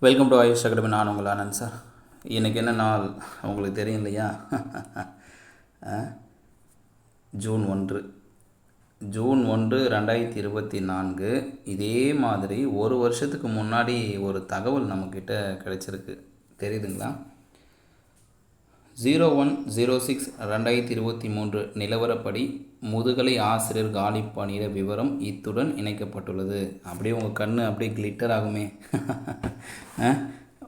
Welcome to AYUSH academy நான் உங்கள் Anand sir இன்றைக்கி என்ன நாள்? உங்களுக்கு தெரியும் இல்லையா ஜூன் ஒன்று. ஜூன் ஒன்று ரெண்டாயிரத்தி இருபத்தி நான்கு. இதே மாதிரி ஒரு வருஷத்துக்கு முன்னாடி ஒரு தகவல் நம்மக்கிட்ட கிடைச்சிருக்கு. தெரியுதுங்களா? ஜீரோ ஒன் ஜீரோ சிக்ஸ் ரெண்டாயிரத்தி இருபத்தி மூன்று நிலவரப்படி முதுகலை ஆசிரியர் காலி பணியிட விவரம் இத்துடன் இணைக்கப்பட்டுள்ளது. அப்படியே உங்கள் கண் அப்படியே கிளிட்டர் ஆகுமே.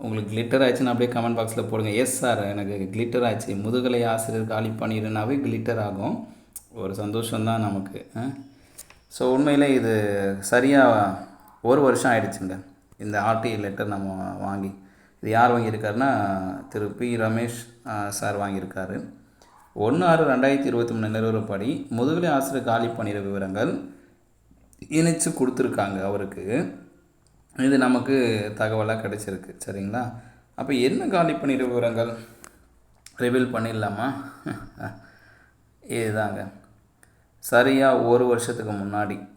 உங்களுக்கு கிளிட்டர் ஆச்சுன்னா அப்படியே கமெண்ட் பாக்ஸில் போடுங்க. எஸ் சார் எனக்கு கிளிட்டர் ஆச்சு முதுகலை ஆசிரியர் காலி பண்ணிடுனாவே கிளிட்டர் ஆகும். ஒரு சந்தோஷம்தான் நமக்கு ஸோ உண்மையில் இது சரியாக ஒரு வருஷம் ஆயிடுச்சுங்க. இந்த ஆர்டிஐ லெட்டர் நம்ம வாங்கி. இது யார் வாங்கியிருக்காருன்னா திரு பி. ரமேஷ் சார் வாங்கியிருக்காரு. ஒன்று ஆறு ரெண்டாயிரத்தி இருபத்தி மூணு நிலவரப்படி முதுகலை ஆசிரியர் காலி பண்ணிட விவரங்கள் இணைச்சு கொடுத்துருக்காங்க அவருக்கு. இது நமக்கு தகவலாக கிடைச்சிருக்கு சரிங்களா? அப்போ என்ன காலி பணியிட விவரங்கள்? ரிவீல் பண்ணிடலாமா? இதுதாங்க. சரியாக ஒரு வருஷத்துக்கு முன்னாடி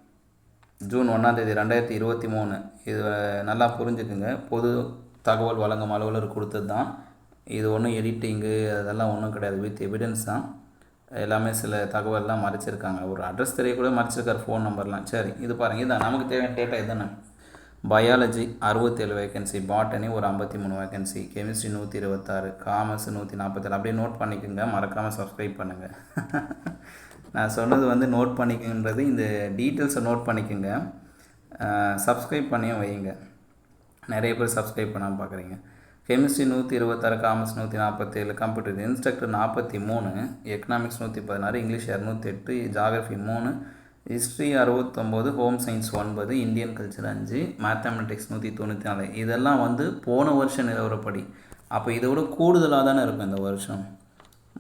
ஜூன் ஒன்றாந்தேதி ரெண்டாயிரத்தி இருபத்தி மூணு. இது நல்லா புரிஞ்சுக்குங்க. பொது தகவல் வழங்கும் அலுவலர் கொடுத்தது தான். இது ஒன்றும் எடிட்டிங்கு அதெல்லாம் ஒன்றும் கிடையாது. வித் எவிடன்ஸ் தான். எல்லாமே சில தகவல்லாம் மறைச்சிருக்காங்க. ஒரு அட்ரஸ் தெரியக்கூட மறைச்சிருக்கார் மறைச்சிருக்காரு ஃபோன் நம்பர்லாம் சரி இது பாருங்கள் இதான் நமக்கு தேவையான டேட்டா இதுதானே? பயாலஜி அறுபத்தேழு வேகன்சி பாட்டனி ஒரு ஐம்பத்தி மூணு வேகன்சி கெமிஸ்ட்ரி நூற்றி இருபத்தாறு காமர்ஸ் நூற்றி நாற்பத்தேழு அப்படியே நோட் பண்ணிக்கோங்க. மறக்காமல் சப்ஸ்கிரைப் பண்ணுங்கள் நான் சொன்னது வந்து நோட் பண்ணிக்கன்றது இந்த டீட்டெயில்ஸை நோட் பண்ணிக்கோங்க. சப்ஸ்கிரைப் பண்ணியும் வைங்க நிறைய பேர் சப்ஸ்கிரைப் பண்ணாமல் பார்க்குறீங்க கெமிஸ்ட்ரி நூற்றி இருபத்தாறு காமர்ஸ் நூற்றி நாற்பத்தேழு கம்ப்யூட்டர் இன்ஸ்ட்ரக்டர் நாற்பத்தி மூணு எக்கனாமிக்ஸ் நூற்றி பதினாறு இங்கிலீஷ் இரநூத்தி எட்டு ஜாகிரஃபி மூணு ஹிஸ்ட்ரி அறுபத்தொம்போது ஹோம் சயின்ஸ் ஒன்பது இந்தியன் கல்ச்சர் அஞ்சு மேத்தமெட்டிக்ஸ் நூற்றி தொண்ணூற்றி நாலு. இதெல்லாம் வந்து போன வருஷம் நிலவரப்படி. அப்போ இதை விட கூடுதலாக தானே இருக்கும் இந்த வருஷம்?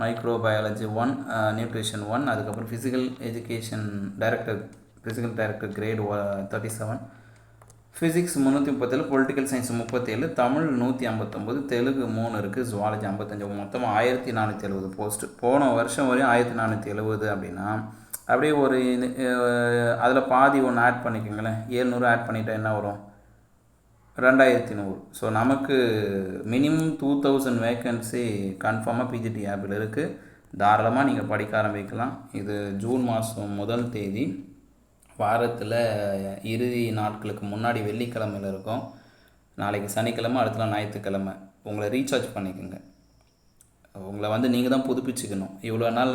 Microbiology one nutrition one அதுக்கப்புறம் physical education director physical director grade thirty seven physics முந்நூற்றி முப்பத்தேழு பொலிட்டிக்கல் சயின்ஸ் முப்பத்தேழு தமிழ் நூற்றி ஐம்பத்தொம்போது தெலுங்கு மூணு இருக்குது ஜுவாலஜி ஐம்பத்தஞ்சு. மொத்தமாக ஆயிரத்தி நானூற்றி எழுபது போஸ்ட்டு போன வருஷம் வரையும் ஆயிரத்தி நானூற்றி எழுபது அப்படின்னா அப்படியே ஒரு அதில் பாதி ஒன்று ஆட் பண்ணிக்கோங்களேன். ஏழ்நூறு ஆட் பண்ணிட்டா என்ன வரும்? ரெண்டாயிரத்தி நூறு. ஸோ நமக்கு மினிமம் டூ தௌசண்ட் வேக்கன்சி கன்ஃபார்மாக பிஜிடி ஆப்பில் இருக்குது தாராளமாக நீங்கள் படிக்க ஆரம்பிக்கலாம். இது ஜூன் மாதம் முதல் தேதி. வாரத்தில் இறுதி நாட்களுக்கு முன்னாடி வெள்ளிக்கிழமையில் இருக்கும். நாளைக்கு சனிக்கிழமை அடுத்த நாள் ஞாயிற்றுக்கிழமை. உங்களை ரீசார்ஜ் பண்ணிக்கோங்க. உங்களை வந்து நீங்கள் தான் புதுப்பிச்சுக்கணும். இவ்வளோ நாள்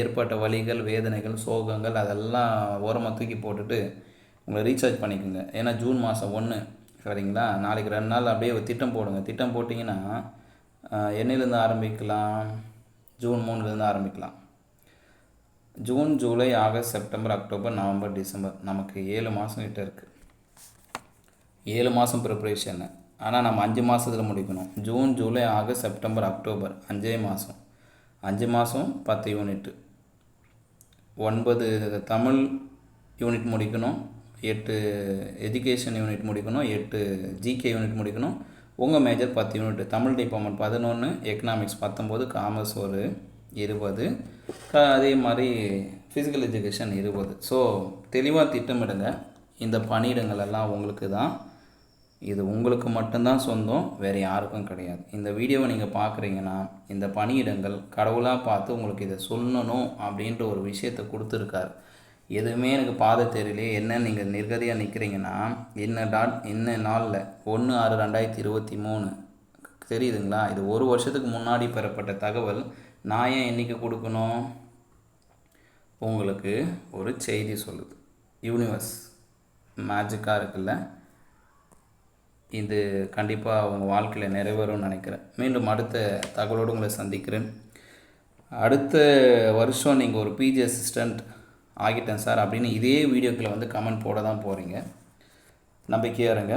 ஏற்பட்ட வலிகள் வேதனைகள் சோகங்கள் அதெல்லாம் ஓரமாக தூக்கி போட்டுட்டு உங்களை ரீசார்ஜ் பண்ணிக்கோங்க. ஏன்னா ஜூன் மாதம் ஒன்று சரிங்களா? நாளைக்கு ரெண்டு நாள் அப்படியே ஒரு திட்டம் போடுங்க. திட்டம் போட்டிங்கன்னா என்னையிலேருந்து ஆரம்பிக்கலாம்? ஜூன் மூணுலேருந்து ஆரம்பிக்கலாம். June July August September October November December நமக்கு ஏழு மாதம் கிட்ட இருக்குது ஏழு மாதம் ப்ரிப்ரேஷன்னு ஆனால் நம்ம அஞ்சு மாதத்தில் முடிக்கணும். June July August September October. அஞ்சே மாதம் அஞ்சு மாதம் பத்து யூனிட்டு. ஒன்பது தமிழ் யூனிட் முடிக்கணும். எட்டு எஜுகேஷன் யூனிட் முடிக்கணும். எட்டு ஜிகே யூனிட் முடிக்கணும். உங்கள் மேஜர் பத்து யூனிட் தமிழ் டிபார்ட்மெண்ட் பதினொன்று எக்கனாமிக்ஸ் பத்தொம்போது காமர்ஸ் ஒரு இருபது. அதே மாதிரி ஃபிசிக்கல் எஜுகேஷன் இருபது. ஸோ தெளிவாக திட்டமிடுங்க. இந்த பணியிடங்கள் எல்லாம் உங்களுக்கு தான் இது உங்களுக்கு மட்டும்தான் சொந்தம் வேறு யாருக்கும் கிடையாது. இந்த வீடியோவை நீங்கள் பார்க்குறீங்கன்னா இந்த பணியிடங்கள் கடவுளாக பார்த்து உங்களுக்கு இதை சொல்லணும் அப்படின்ற ஒரு விஷயத்தை கொடுத்துருக்காரு. எதுவுமே எனக்கு பாதை தெரியலையே என்ன நீங்கள் நிர்கதியாக நிற்கிறீங்கன்னா என்ன டாட் என்ன நாளில்? ஒன்று ஆறு ரெண்டாயிரத்தி இருபத்தி மூணு. தெரியுதுங்களா? இது ஒரு வருஷத்துக்கு முன்னாடி பெறப்பட்ட தகவல். நான் ஏன் என்றைக்கு கொடுக்கணும்? உங்களுக்கு ஒரு செய்தி சொல்லுது. யூனிவர்ஸ். மேஜிக்காக இருக்குல்ல? இது கண்டிப்பாக உங்கள் வாழ்க்கையில் நிறைவேறும்னு நினைக்கிறேன். மீண்டும் அடுத்த தகவலோடு உங்களை சந்திக்கிறேன். அடுத்த வருஷம் நீங்கள் ஒரு பிஜி அசிஸ்டண்ட் ஆகிட்டேன் சார் அப்படின்னு இதே வீடியோக்களை வந்து கமெண்ட் போட தான் போகிறீங்க நம்பிக்கையாக இருங்க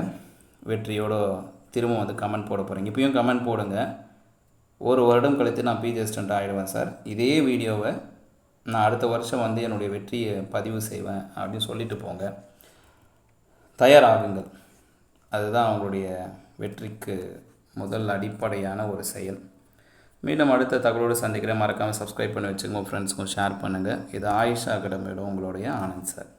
வெற்றியோட திரும்ப வந்து கமெண்ட் போட போகிறீங்க இப்பயும் கமெண்ட் போடுங்க. ஒரு வருடம் கழித்து நான் பிஜி அசிஸ்டண்ட் ஆகிடுவேன் சார். இதே வீடியோவை நான் அடுத்த வருஷம் வந்து என்னுடைய வெற்றியை பதிவு செய்வேன் அப்படின்னு சொல்லிட்டு போங்க. தயாராகுங்கள். அதுதான் அவங்களுடைய வெற்றிக்கு முதல் அடிப்படையான ஒரு செயல். மீண்டும் அடுத்த தகவலோடு சந்திக்கிறேன். மறக்காமல் சப்ஸ்கிரைப் பண்ணி வச்சுங்க உங்கள் ஃப்ரெண்ட்ஸுக்கும் ஷேர் பண்ணுங்கள் இது ஆயிஷா அகாடமியோட உங்களுடைய ஆனந்த் சார்